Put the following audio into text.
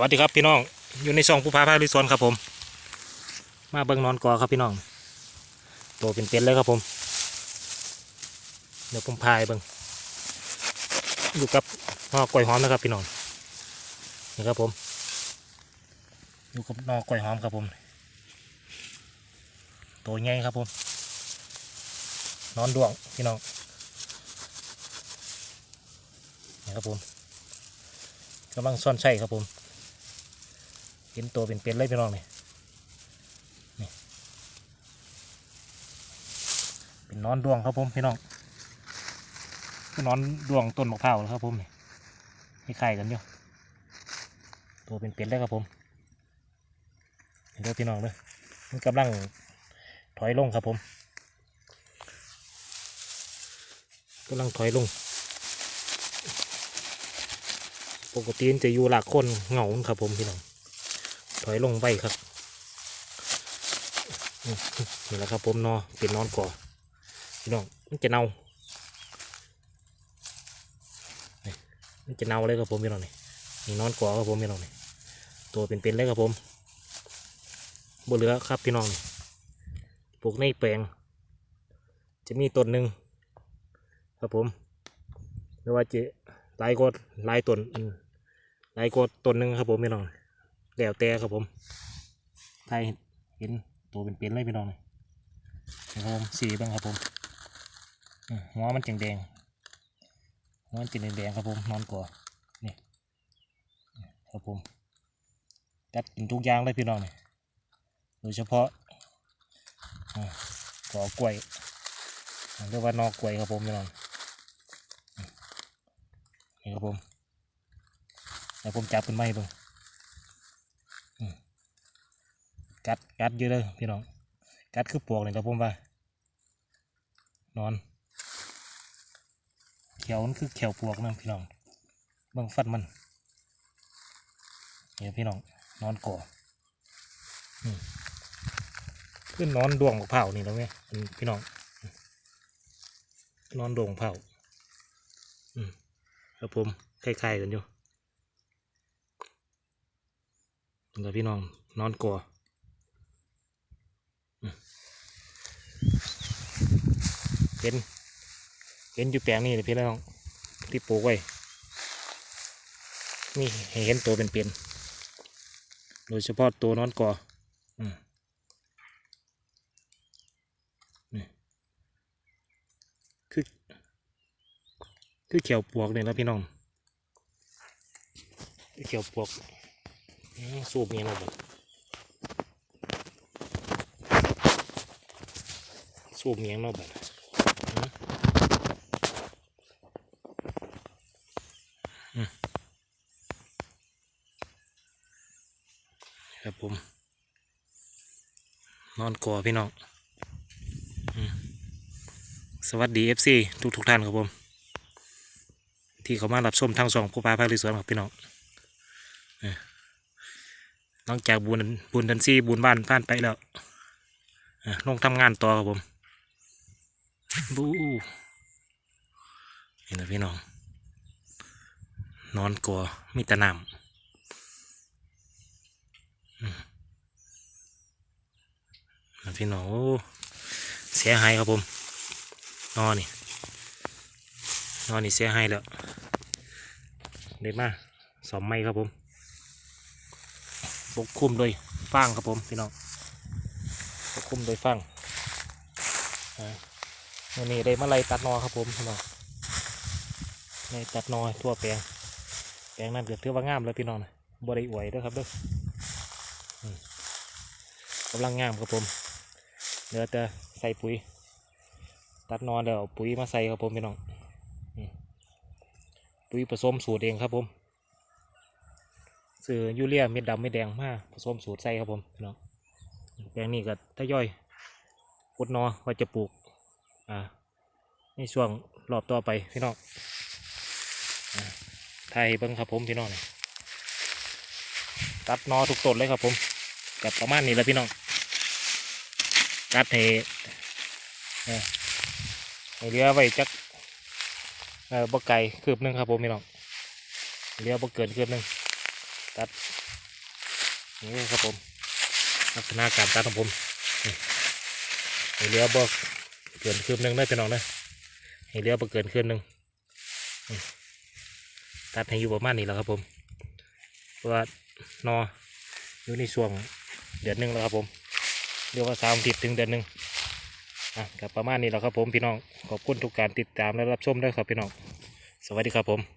วัสดีครับพี่น้องอยู่ในช่องผู้พาพาลุยสวนครับผม มาเบิ้งนอนกอครับพี่น้องโตเป็นเป็นเลยครับผม เดี๋ยวผมพายเบิ้งอยู่กับนอกล้วยหอมนะครับพี่น้องนี่ครับผม อยู่กับนอกล้วยหอมครับผมโตใหญ่ครับผม นอนดวงพี่น้องนี่ครับผมกำลังซ่อนไส้ครับผม เห็นตัวเป็นๆเลยพี่น้องนี่นี่เป็นนอนดวงครับผมพี่น้องคือนอนดวงต้นมะพร้าวนะครับผมนี่คล้ายๆกันอยู่ตัวเป็นๆเลยครับผมเห็นด้วยพี่น้องเลยมันกำลังถอยลงครับผมกำลังถอยลง ปกติมันจะอยู่หลักคนเหงาครับผมพี่น้อง ถอยลงไปครับนี่แหละครับผมนอเป็นนอนก่อพี่น้องมันจะเน่ามันจะเน่าเลยครับผมพี่น้องนี่นี่นอนก่อครับผมพี่น้องนี่ตัวเป็นๆเลยครับผมบนเหลือครับพี่น้องปลูกในแปลง จะมีต้นหนึ่งครับผมไม่ว่าจะลายก็หลายต้นลายก็ต้นหนึ่งครับผมพี่น้อง แล้วแต่ครับผมไทยเห็นตัวเป็นๆเลยพี่น้องนี่นะครับผมสีบ้างครับผมอืมหัวมันจังแดงหัวมันจังแดงครับผมนอนก่อนี่ครับผมกัดกินทุกอย่างเลยพี่น้องนี่โดยเฉพาะกอกล้วยเรียกว่านอกกล้วยครับผมพี่น้องนี่ครับผมเดี๋ยวผมจับเป็นไม้บ้าง กัดกัดเยอะเลยพี่น้อง กัดคือปวกเลยครับผมว่านอนเขียวมันคือเขียวปวกนะพี่น้องเบิ่งฟัดมันเนี่ยพี่น้องนอนก่ออืมขึ้นนอนดวงมะพร้านี่แล้วไงพี่น้อง นอนดวงมะพร้าอืมครับผมคล้ายๆกันอยู่นี่ครับพี่น้องนอนก่อ ห็น เห็นอยู่แปลงนี่เลยพี่น้องที่ปลูกไว้นี่เห็นตัวเป็นๆโดยเฉพาะตัวนอนกออืมนี่คือ คือเขียวปวกเนี่ยนะพี่น้องเขียวปวกสูบเงี้ยเราแบบสูบเงี้ยเราแบ ครับผม นอนกอพี่น้องสวัสดีเอฟซีทุกทุกท่านครับผม ที่เขามารับชมทางสองผู้พาภาครีสวนครับพี่น้องหลังจากบุญบุญดันซี่บุญบ้านผ่านไปแล้วเอ้ยลงทำงานต่อครับผมบูเห็นไหมพี่น้อง นอนกลัวมีแต่น้ำ อะ พี่น้องโอ้เสียหายครับผม นอนนี่นอนนี่เสียหายแล้วเด็ดมาสอมไม้ครับผมปกคลุมโดยฟางครับผมพี่น้องปกคลุมโดยฟางอ่าวันนี้ได้มาไล่ตัดนอครับผมพี่น้องไล่ตัดนอทั่วแปลงแปลงนั้นเกือบถือว่างามแล้วพี่น้องบ่ได้อวยด้วยครับเด้อกำลังงามครับผม เดี๋ยวจะใส่ปุ๋ย ตัดนอนเดี๋ยวปุ๋ยมาใส่ครับผมพี่น้องปุ๋ยผสมสูตรเองครับผมซื้อยูเรียเม็ดดำเม็ดแดงมาผสมสูตรใส่ครับผมพี่น้องแปลงนี้ก็ถ้าย่อยพุดนอว่าจะปลูกอ่าในช่วงรอบต่อไปพี่น้องอ่าไทยเบิ้งครับผมพี่น้องตัดนอทุกต้นเลยครับผมกับประมาณนี้แหละพี่น้อง กัดให้เอ่อให้เหลือไว้จักเออบ่ไก่คืบหนึงครับผมพี่น้องเหลือบ่เกินคืบหนึงตัดนี่ครับผมลักษณะการตัดของผมเหลือบ่เกินคืบหนึ่งได้พี่น้องเด้อให้เหลือบ่เกินคืบหนึ่งตัดให้อยู่ประมาณนี้แล้วครับผมเพราะว่านออยู่ในช่วงเดือนหนึ่งแล้วครับผม เรียกว่าสามอาทิตย์ถึงเดือนหนึ่งอะกับประมาณนี้แหล้วครับผมพี่น้องขอบคุณทุกการติดตามและรับชมด้วยครับพี่น้อง สวัสดีครับผม